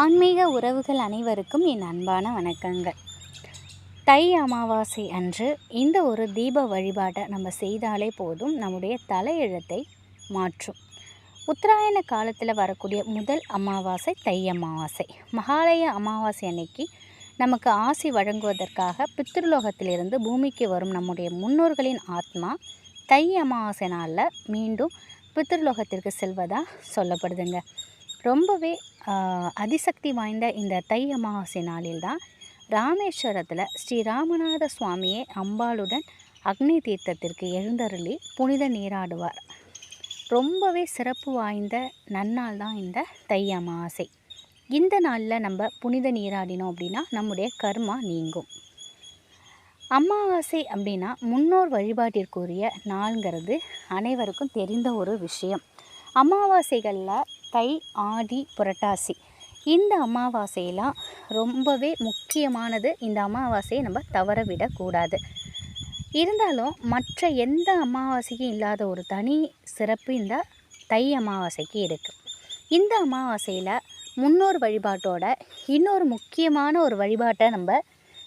ஆன்மீக உறவுகள் அனைவருக்கும் என் அன்பான வணக்கங்கள். தை அமாவாசை அன்று இந்த ஒரு தீப வழிபாட்டை நம்ம செய்தாலே போதும் நம்முடைய தலையெழுத்தை மாற்றும். உத்தராயண காலத்தில் வரக்கூடிய முதல் அமாவாசை தை அமாவாசை. மகாலய அமாவாசை அன்னைக்கு நமக்கு ஆசி வழங்குவதற்காக பித்ருலோகத்திலிருந்து பூமிக்கு வரும் நம்முடைய முன்னோர்களின் ஆத்மா தை அமாவாசை நாளில் மீண்டும் பித்ருலோகத்திற்கு செல்வதாக சொல்லப்படுதுங்க. ரொம்பவே அதிசக்தி வாய்ந்த இந்த தை அமாவாசை நாளில் தான் ராமேஸ்வரத்தில் ஸ்ரீ ராமநாத அம்பாளுடன் அக்னி தீர்த்தத்திற்கு எழுந்தருளி புனித நீராடுவார். ரொம்பவே சிறப்பு வாய்ந்த நன்னாள் தான் இந்த தை அமாவாசை. இந்த நாளில் நம்ம புனித நீராடினோம் அப்படின்னா நம்முடைய கர்மா நீங்கும். அமாவாசை அப்படின்னா முன்னோர் வழிபாட்டிற்குரிய நாள்ங்கிறது அனைவருக்கும் தெரிந்த ஒரு விஷயம். அமாவாசைகளில் தை ஆடி புரட்டாசி. இந்த அமாவாசையெல்லாம் ரொம்பவே முக்கியமானது இந்த அமாவாசையை நம்ம தவற விடக்கூடாது. இருந்தாலும் மற்ற எந்த அமாவாசைக்கும் இல்லாத ஒரு தனி சிறப்பு இந்த தை அமாவாசைக்கு இருக்குது இந்த அமாவாசையில் முன்னோர் வழிபாட்டோட இன்னொரு முக்கியமான ஒரு வழிபாட்டை நம்ம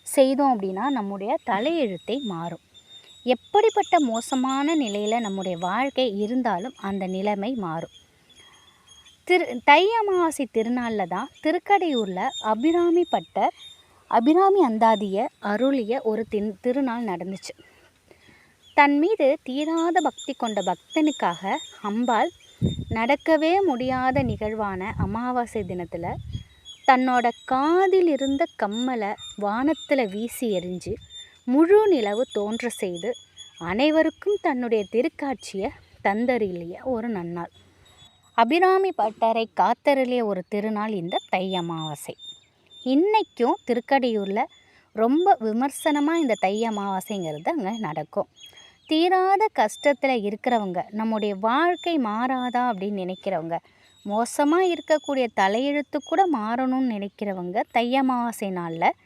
செய்தோம் அப்படின்னா நம்முடைய தலையெழுத்தை மாறும். எப்படிப்பட்ட மோசமான நிலையில் நம்முடைய வாழ்க்கை இருந்தாலும் அந்த நிலைமை மாறும். திரு தை அமாவாசை திருநாளில் தான் திருக்கடையூரில் அபிராமி பட்டர் அபிராமி அந்தாதிய அருளிய ஒரு தின் திருநாள் நடந்துச்சு. தன் மீது தீராத பக்தி கொண்ட பக்தனுக்காக அம்பாள் நடக்கவே முடியாத நிகழ்வான அமாவாசை தினத்தில் தன்னோட காதில் இருந்த கம்மலை வானத்தில் வீசி எறிஞ்சு முழு நிலவு தோன்ற செய்து அனைவருக்கும் தன்னுடைய திருக்காட்சியை தந்தருளிய ஒரு நன்னாள். அபிராமி பட்டரை காத்தருளிய ஒரு திருநாள் இந்த தை அமாவாசை. இன்றைக்கும் திருக்கடையூரில் ரொம்ப விமர்சனமாக இந்த தை அமாவாசைங்கிறது அங்கே நடக்கும். தீராத கஷ்டத்தில் இருக்கிறவங்க நம்முடைய வாழ்க்கை மாறாதா அப்படின்னு நினைக்கிறவங்க மோசமாக இருக்கக்கூடிய தலையெழுத்து கூட மாறணும்னு நினைக்கிறவங்க தை அமாவாசை நாளில்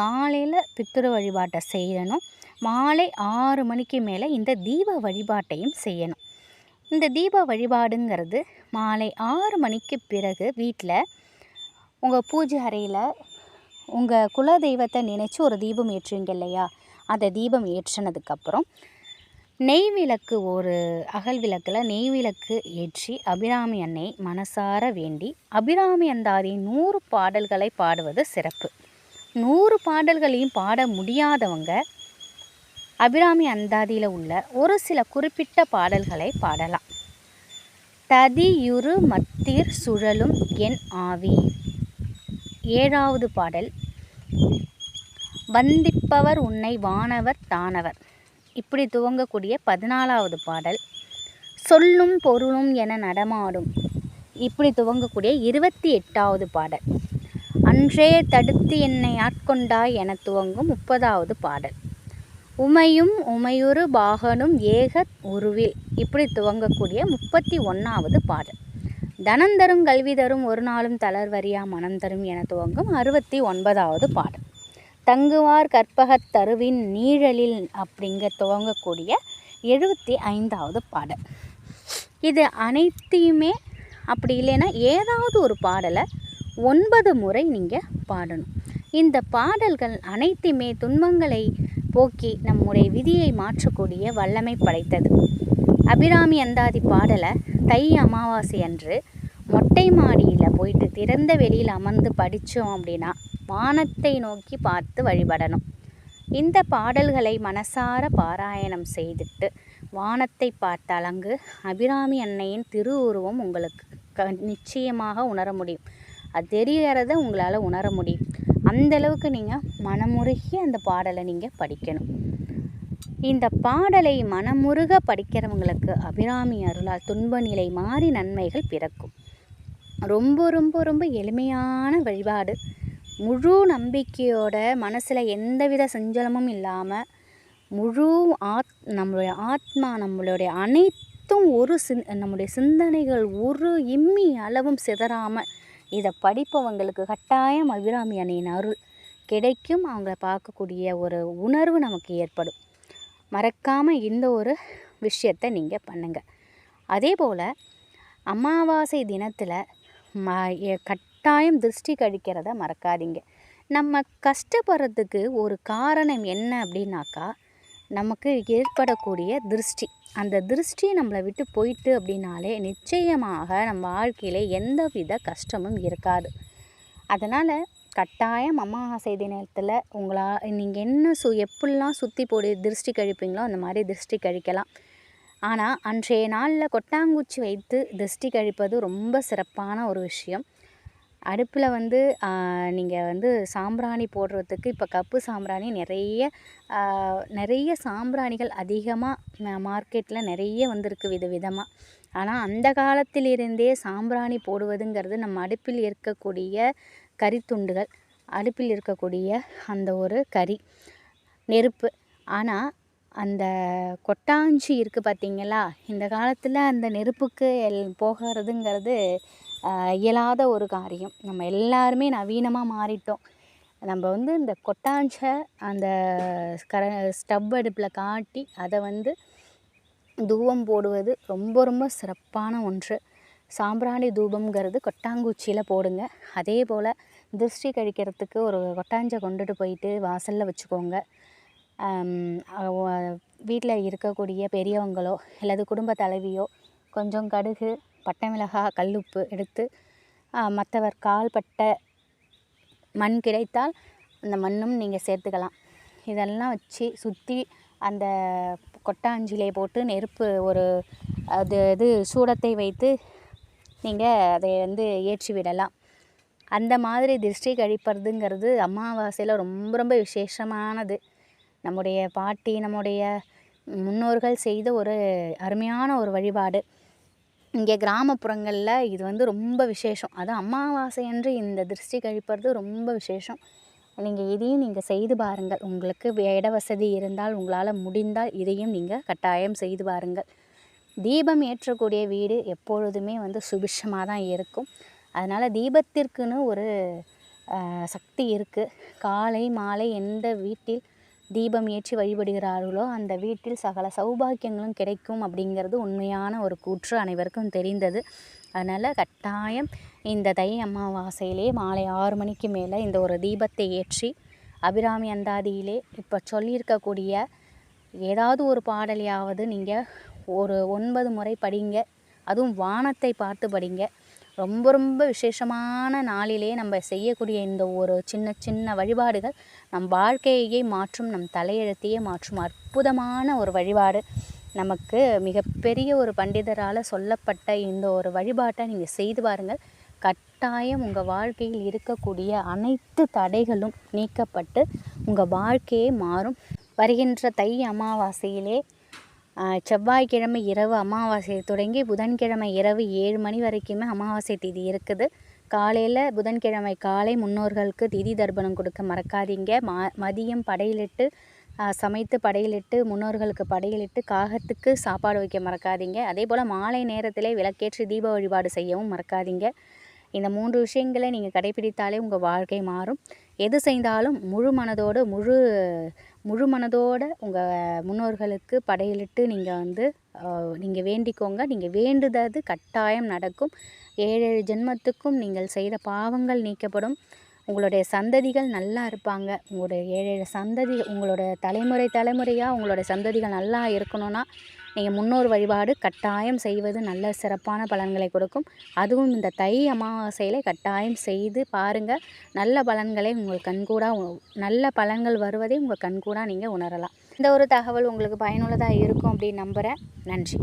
காலையில் பித்திரு வழிபாட்டை செய்யணும். மாலை ஆறு மணிக்கு மேலே இந்த தீப வழிபாட்டையும் செய்யணும். இந்த தீப வழிபாடுங்கிறது மாலை ஆறு மணிக்கு பிறகு வீட்டில் உங்கள் பூஜை அறையில் உங்கள் குல தெய்வத்தை நினச்சி ஒரு தீபம் ஏற்றுவீங்க இல்லையா? அந்த தீபம் ஏற்றினதுக்கப்புறம் நெய் விளக்கு ஒரு அகல் விளக்கில் நெய் விளக்கு ஏற்றி அபிராமி அன்னை மனசார வேண்டி அபிராமி அந்தாதி நூறு பாடல்களை பாடுவது சிறப்பு. நூறு பாடல்களையும் பாட முடியாதவங்க அபிராமி அந்தாதியில் உள்ள ஒரு சில குறிப்பிட்ட பாடல்களை பாடலாம். ததியுரு மத்திர் சுழலும் என் ஆவி. ஏழாவது பாடல். வந்திப்பவர் உன்னை வானவர் தானவர். இப்படி துவங்கக்கூடிய பதினாலாவது பாடல். சொல்லும் பொருளும் என நடமாடும். இப்படி துவங்கக்கூடிய இருபத்தி எட்டாவது பாடல். அன்றே தடுத்து என்னை ஆட்கொண்டாய் என துவங்கும் முப்பதாவது பாடல். உமையும் உமையுறு பாகனும் ஏக உருவில். இப்படி துவங்கக்கூடிய முப்பத்தி ஒன்றாவது பாடல். தனம் தரும் கல்வி தரும் ஒரு நாளும் தளர்வரியா மனம் தரும் என துவங்கும் அறுபத்தி ஒன்பதாவது பாடல். தங்குவார் கற்பகத் தருவின் நீழலில் அப்படிங்க துவங்கக்கூடிய எழுபத்தி ஐந்தாவது பாடல். இது அனைத்தையுமே அப்படி இல்லைன்னா ஏதாவது ஒரு பாடலை ஒன்பது முறை நீங்கள் பாடணும். இந்த பாடல்கள் அனைத்துமே துன்பங்களை போக்கி நம்முடைய விதியை மாற்றக்கூடிய வல்லமை படைத்தது. அபிராமி அந்தாதி பாடலை தை அமாவாசை அன்று மொட்டை மாடியில் போயிட்டு திறந்த வெளியில் அமர்ந்து படித்தோம் அப்படின்னா வானத்தை நோக்கி பார்த்து வழிபடணும். இந்த பாடல்களை மனசார பாராயணம் செய்துட்டு வானத்தை பார்த்த அலங்கு அபிராமி அன்னையின் திருவுருவம் உங்களுக்கு க நிச்சயமாக உணர முடியும். அது தெரியறத உங்களால் உணர முடியும். அந்தளவுக்கு நீங்கள் மனமுருகி அந்த பாடலை நீங்கள் படிக்கணும். இந்த பாடலை மனமுருக படிக்கிறவங்களுக்கு அபிராமி அருளால் துன்ப நிலை மாறி நன்மைகள் பிறக்கும். ரொம்ப ரொம்ப ரொம்ப எளிமையான வழிபாடு. முழு நம்பிக்கையோட மனசில் எந்தவித சஞ்சலமும் இல்லாமல் முழு ஆத் நம்மளுடைய ஆத்மா நம்மளுடைய அனைத்தும் ஒரு சிந் நம்முடைய சிந்தனைகள் ஒரு இம்மி அளவும் சிதறாமல் இதை படிப்பவங்களுக்கு கட்டாயம் அபிராமி அன்னையின் அருள். கிடைக்கும் அவங்கள பார்க்கக்கூடிய ஒரு உணர்வு நமக்கு ஏற்படும். மறக்காமல் இந்த ஒரு விஷயத்தை நீங்கள் பண்ணுங்கள் அதே போல் அமாவாசை தினத்தில் ம எ- கட்டாயம் திருஷ்டி கழிக்கிறத மறக்காதீங்க. நம்ம கஷ்டப்படுறதுக்கு ஒரு காரணம் என்ன அப்படின்னாக்கா நமக்கு ஏற்படக்கூடிய திருஷ்டி. அந்த திருஷ்டி நம்மளை விட்டு போயிட்டு அப்படின்னாலே நிச்சயமாக நம்ம வாழ்க்கையில் எந்த வித கஷ்டமும் இருக்காது. அதனால் கட்டாயம் அமாவாசை தினத்தில் உங்களா நீங்கள் என்ன சு எப்படிலாம் சுற்றி போடு திருஷ்டி கழிப்பீங்களோ அந்த மாதிரி திருஷ்டி கழிக்கலாம். ஆனால் அன்றைய நாளில் கொட்டாங்குச்சி வைத்து திருஷ்டி கழிப்பது ரொம்ப சிறப்பான ஒரு விஷயம். அடுப்பில் வந்து நீங்கள் வந்து சாம்பிராணி போடுறதுக்கு இப்போ கப்பு சாம்பிராணி நிறைய நிறைய சாம்பிராணிகள் அதிகமாக மார்க்கெட்டில் நிறைய வந்திருக்கு வித விதமாக ஆனால் அந்த காலத்திலிருந்தே சாம்பிராணி போடுவதுங்கிறது நம்ம அடுப்பில் இருக்கக்கூடிய கறித்துண்டுகள் அடுப்பில் இருக்கக்கூடிய அந்த ஒரு கறி நெருப்பு. ஆனால் அந்த கொட்டாஞ்சி இருக்குது பார்த்தீங்களா இந்த காலத்தில் அந்த நெருப்புக்கு எல் போகிறதுங்கிறது இயலாத ஒரு காரியம். நம்ம எல்லாருமே நவீனமாக மாறிட்டோம். நம்ம வந்து இந்த கொட்டாஞ்சை அந்த கர ஸ்டவ் அடுப்பில் காட்டி அதை வந்து தூபம் போடுவது ரொம்ப ரொம்ப சிறப்பான ஒன்று. சாம்பிராணி தூபம்ங்கிறது கொட்டாங்குச்சியில் போடுங்க. அதே போல் திருஷ்டி கழிக்கிறதுக்கு ஒரு கொட்டாஞ்சை கொண்டுட்டு போயிட்டு வாசலில் வச்சுக்கோங்க. வீட்டில் இருக்கக்கூடிய பெரியவங்களோ அல்லது குடும்ப தலைவியோ கொஞ்சம் கடுகு பட்டை மிளகாய் கல்லுப்பு எடுத்து மற்றவர் கால்பட்ட மண் கிடைத்தால் அந்த மண்ணும் நீங்கள் சேர்த்துக்கலாம். இதெல்லாம் வச்சு சுற்றி அந்த கொட்டாஞ்சிலே போட்டு நெருப்பு ஒரு அது இது சூடத்தை வைத்து நீங்கள் அதை வந்து ஏற்றி விடலாம். அந்த மாதிரி திருஷ்டி கழிப்பதுங்கிறது அமாவாசையில் ரொம்ப ரொம்ப விசேஷமானது. நம்முடைய பாட்டி நம்முடைய முன்னோர்கள் செய்த ஒரு அருமையான ஒரு வழிபாடு. இங்கே கிராமப்புறங்களில் இது வந்து ரொம்ப விசேஷம். அதுவும் அமாவாசை அன்று இந்த திருஷ்டி கழிப்பது ரொம்ப விசேஷம். நீங்கள் இதையும் நீங்கள் செய்து பாருங்கள். உங்களுக்கு இட வசதி இருந்தால் உங்களால் முடிந்தால் இதையும் நீங்கள் கட்டாயம் செய்து பாருங்கள். தீபம் ஏற்றக்கூடிய வீடு எப்பொழுதுமே வந்து சுபிஷமாக தான் இருக்கும். அதனால் தீபத்திற்குன்னு ஒரு சக்தி இருக்குது காலை மாலை எந்த வீட்டில் தீபம் ஏற்றி வழிபடுகிறார்களோ அந்த வீட்டில் சகல சௌபாக்கியங்களும் கிடைக்கும் அப்படிங்கிறது உண்மையான ஒரு கூற்று அனைவருக்கும் தெரிந்தது. அதனால் கட்டாயம் இந்த தை அமாவாசையிலே மாலை ஆறு மணிக்கு மேலே இந்த ஒரு தீபத்தை ஏற்றி அபிராமி அந்தாதியிலே இப்போ சொல்லியிருக்கக்கூடிய ஏதாவது ஒரு பாடலையாவது நீங்கள் ஒரு ஒன்பது முறை படிங்க. அதுவும் வானத்தை பார்த்து படிங்க. ரொம்ப ரொம்ப விசேஷமான நாளிலே நம்ம செய்யக்கூடிய இந்த ஒரு சின்ன சின்ன வழிபாடுகள் நம் வாழ்க்கையே மாற்றும் நம் தலையெழுத்தையே மாற்றும் அற்புதமான ஒரு வழிபாடு. நமக்கு மிகப்பெரிய ஒரு பண்டிதரால் சொல்லப்பட்ட இந்த ஒரு வழிபாட்டை நீங்கள் செய்து பாருங்கள். கட்டாயம் உங்கள் வாழ்க்கையில் இருக்கக்கூடிய அனைத்து தடைகளும் நீக்கப்பட்டு உங்கள் வாழ்க்கையே மாறும். வருகின்ற தை அமாவாசையிலே செவ்வாய்க்கிழமை இரவு அமாவாசை தொடங்கி புதன்கிழமை இரவு ஏழு மணி வரைக்குமே அமாவாசை திதி இருக்குது. காலையில் புதன்கிழமை காலை முன்னோர்களுக்கு திதி தர்ப்பணம் கொடுக்க மறக்காதீங்க. ம மதியம் படையிலிட்டு சமைத்து படையிலிட்டு முன்னோர்களுக்கு படையிலிட்டு காகத்துக்கு சாப்பாடு வைக்க மறக்காதீங்க. அதே போல் மாலை நேரத்திலே விளக்கேற்றி தீப வழிபாடு செய்யவும் மறக்காதீங்க. இந்த மூன்று விஷயங்களை நீங்கள் கடைபிடித்தாலே உங்கள் வாழ்க்கை மாறும். எது செய்தாலும் முழு மனதோடு முழு முழு மனதோடு உங்கள் முன்னோர்களுக்கு படையலிட்டு நீங்கள் வந்து நீங்கள் வேண்டிக்கோங்க. நீங்கள் வேண்டுதது கட்டாயம் நடக்கும். ஏழு ஏழு ஜென்மத்துக்கும் நீங்கள் செய்த பாவங்கள் நீக்கப்படும். உங்களுடைய சந்ததிகள் நல்லா இருப்பாங்க. உங்களுடைய ஏழு ஏழு சந்ததி உங்களோட தலைமுறை தலைமுறையாக உங்களோட சந்ததிகள் நல்லா இருக்கணும்னா நீங்கள் முன்னோர் வழிபாடு கட்டாயம் செய்வது நல்ல சிறப்பான பலன்களை கொடுக்கும். அதுவும் இந்த தை அமாவாசையில் கட்டாயம் செய்து பாருங்கள் நல்ல பலன்களை உங்கள் கண்கூடாக நல்ல பலன்கள் வருவதை உங்கள் கண்கூடாக நீங்கள் உணரலாம். இந்த ஒரு தகவல் உங்களுக்கு பயனுள்ளதாக இருக்கும் அப்படின்னு நம்புகிறேன் நன்றி.